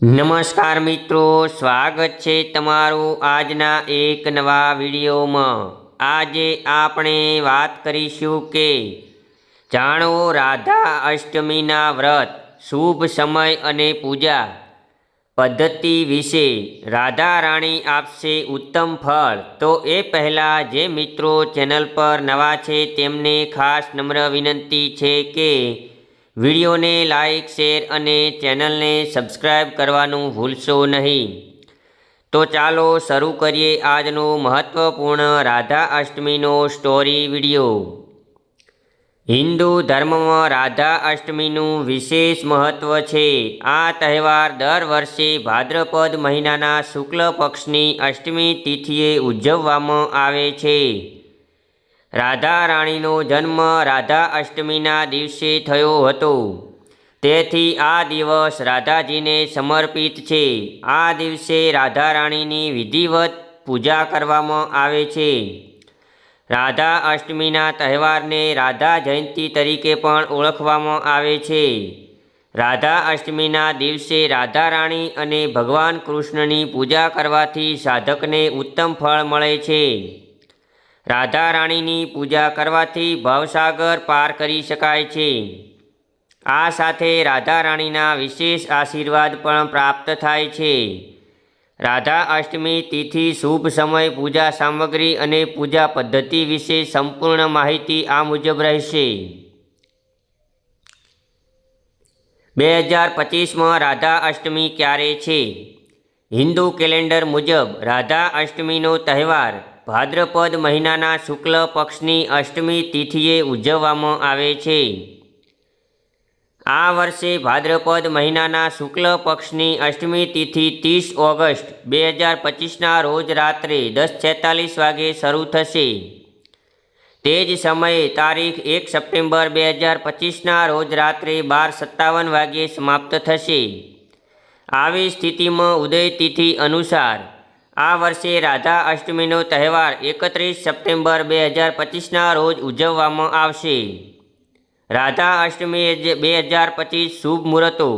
નમસ્કાર મિત્રો, સ્વાગત છે તમારું આજના એક નવા વિડીયોમાં. આજે આપણે વાત કરીશું કે, જાણો રાધા અષ્ટમીના વ્રત, શુભ સમય અને પૂજા પદ્ધતિ વિશે રાધા રાણી આપશે ઉત્તમ ફળ. તો એ પહેલાં જે મિત્રો ચેનલ પર નવા છે તેમને ખાસ નમ્ર વિનંતી છે કે વિડીયોને લાઇક, શેર અને ચેનલને સબસ્ક્રાઈબ કરવાનું ભૂલશો નહીં. તો ચાલો શરૂ કરીએ આજનો મહત્વપૂર્ણ રાધા અષ્ટમીનો સ્ટોરી વીડિયો. હિન્દુ ધર્મમાં રાધા અષ્ટમીનું વિશેષ મહત્વ છે. આ તહેવાર દર વર્ષે ભાદ્રપદ મહિનાના શુક્લ પક્ષની અષ્ટમી તિથિએ ઉજવવામાં આવે છે. રાધા રાણીનો જન્મ રાધા અષ્ટમીના દિવસે થયો હતો. તેથી આ દિવસ રાધાજીને સમર્પિત છે. આ દિવસે રાધા રાણીની વિધિવત પૂજા કરવામાં આવે છે. રાધા અષ્ટમીના તહેવારને રાધા જયંતી તરીકે પણ ઓળખવામાં આવે છે. રાધા અષ્ટમીના દિવસે રાધા રાણી અને ભગવાન કૃષ્ણની પૂજા કરવાથી સાધકને ઉત્તમ ફળ મળે છે. રાધા રાણીની પૂજા કરવાથી ભવસાગર પાર કરી શકાય છે. આ સાથે રાધા રાણીના વિશેષ આશીર્વાદ પણ પ્રાપ્ત થાય છે. રાધા અષ્ટમી તિથિ શુભ સમય પૂજા સામગ્રી અને પૂજા પદ્ધતિ વિશે સંપૂર્ણ માહિતી આ મુજબ રહેશે. બે હજાર પચીસમાં રાધા અષ્ટમી ક્યારે છે? હિન્દુ કેલેન્ડર મુજબ રાધા અષ્ટમીનો તહેવાર ભાદ્રપદ મહિનાના શુક્લ પક્ષની અષ્ટમી તિથિએ ઉજવવામાં આવે છે. આ વર્ષે ભાદ્રપદ મહિનાના શુક્લ પક્ષની અષ્ટમી તિથિ ત્રીસ ઓગસ્ટ બે હજાર પચીસના રોજ રાત્રે દસ છેતાલીસ વાગે શરૂ થશે. તે જ સમયે તારીખ એક સપ્ટેમ્બર બે હજાર પચીસના રોજ રાત્રે બાર સત્તાવન વાગ્યે સમાપ્ત થશે. આવી સ્થિતિમાં ઉદય તિથિ અનુસાર આ વર્ષે રાધા અષ્ટમીનો તહેવાર એકત્રીસ સપ્ટેમ્બર બે હજાર પચીસના રોજ ઉજવવામાં આવશે. રાધા અષ્ટમી બે હજાર પચીસ શુભ મુહૂર્તો.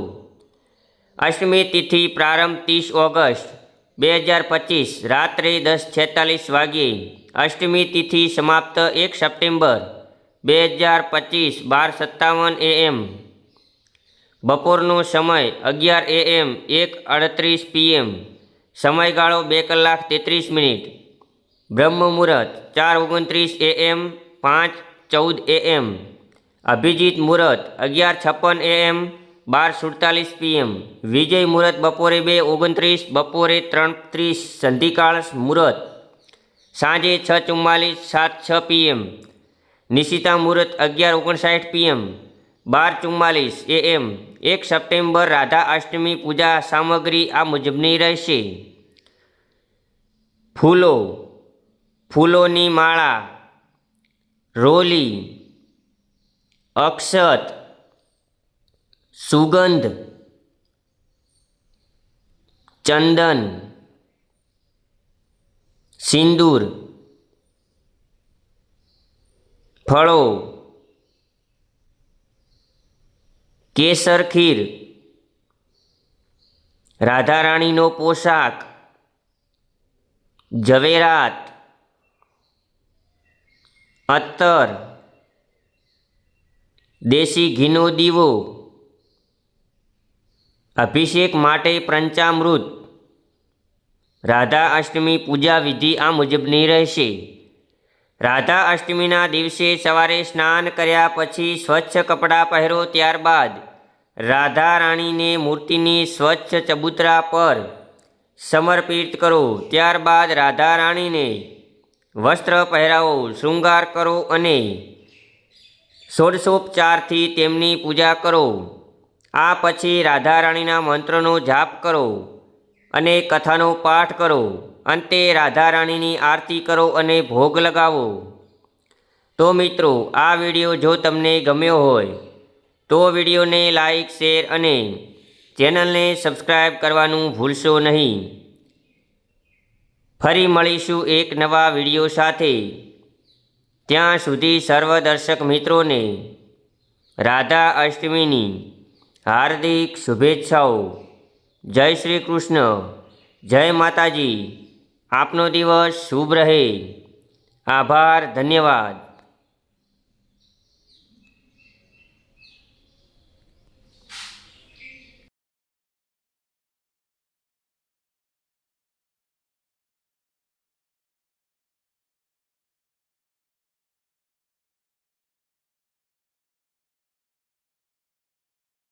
અષ્ટમી તિથિ પ્રારંભ ત્રીસ ઓગસ્ટ બે હજાર પચીસ રાત્રે દસ છેતાલીસ વાગ્યે. અષ્ટમી તિથિ સમાપ્ત એક સપ્ટેમ્બર બે હજાર પચીસ બાર સત્તાવન એએમ. બપોરનો સમય અગિયાર એએમ એક અડત્રીસ પીએમ. સમયગાળો બે કલાક તેત્રીસ મિનિટ. બ્રહ્મ મુહૂર્ત, ચાર ઓગણત્રીસ એએમ, પાંચ ચૌદ એએમ. અભિજીત મુહૂર્ત, અગિયાર છપ્પન એએમ, બાર સુડતાલીસ પીએમ. વિજય મુહૂર્ત, બપોરે બે ઓગણત્રીસ, બપોરે ત્રણ ત્રીસ સંધિકાળ મુહૂર્ત. સાંજે છ ચુમ્માલીસ સાત છ પીએમ. નિશિતા મુહૂર્ત, અગિયાર ઓગણસાઠ પીએમ. બાર ચુમ્માલીસ એએમ, એક સપ્ટેમ્બર રાધા અષ્ટમી પૂજા સામગ્રી આ મુજબની રહેશે. ફૂલો, ફૂલોની માળા, રોલી, અક્ષત, સુગંધ, ચંદન, સિંદૂર, ફળો કેસર ખીર, રાધારાણીનો પોશાક, ઝવેરાત, અત્તર, દેશી ઘીનો દીવો, અભિષેક માટે પંચામૃત, રાધા અષ્ટમી પૂજા વિધિ આ મુજબની રહેશે. રાધા અષ્ટમીના દિવસે સવારે સ્નાન કર્યા પછી સ્વચ્છ કપડાં પહેરો ત્યારબાદ રાધા રાણીને મૂર્તિની સ્વચ્છ ચબૂતરા પર સમર્પિત કરો. ત્યારબાદ રાધા રાણીને વસ્ત્ર પહેરાવો, શૃંગાર કરો અને ષોડશોપચારથી તેમની પૂજા કરો. આ પછી રાધા રાણીના મંત્રનો જાપ કરો અને કથાનો પાઠ કરો. અંતે રાધા રાણીની આરતી કરો અને ભોગ લગાવો. તો મિત્રો, આ વીડિયો જો તમને ગમ્યો હોય, તો વિડીયોને લાઈક, શેર અને ચેનલને સબસ્ક્રાઈબ કરવાનું ભૂલશો નહીં. ફરી મળીશું એક નવા વીડિયો સાથે. ત્યાં સુધી સર્વ દર્શક મિત્રોને રાધા અષ્ટમીની હાર્દિક શુભેચ્છાઓ. જય શ્રી કૃષ્ણ. જય માતાજી. આપનો દિવસ શુભ રહે. આભાર ધન્યવાદ.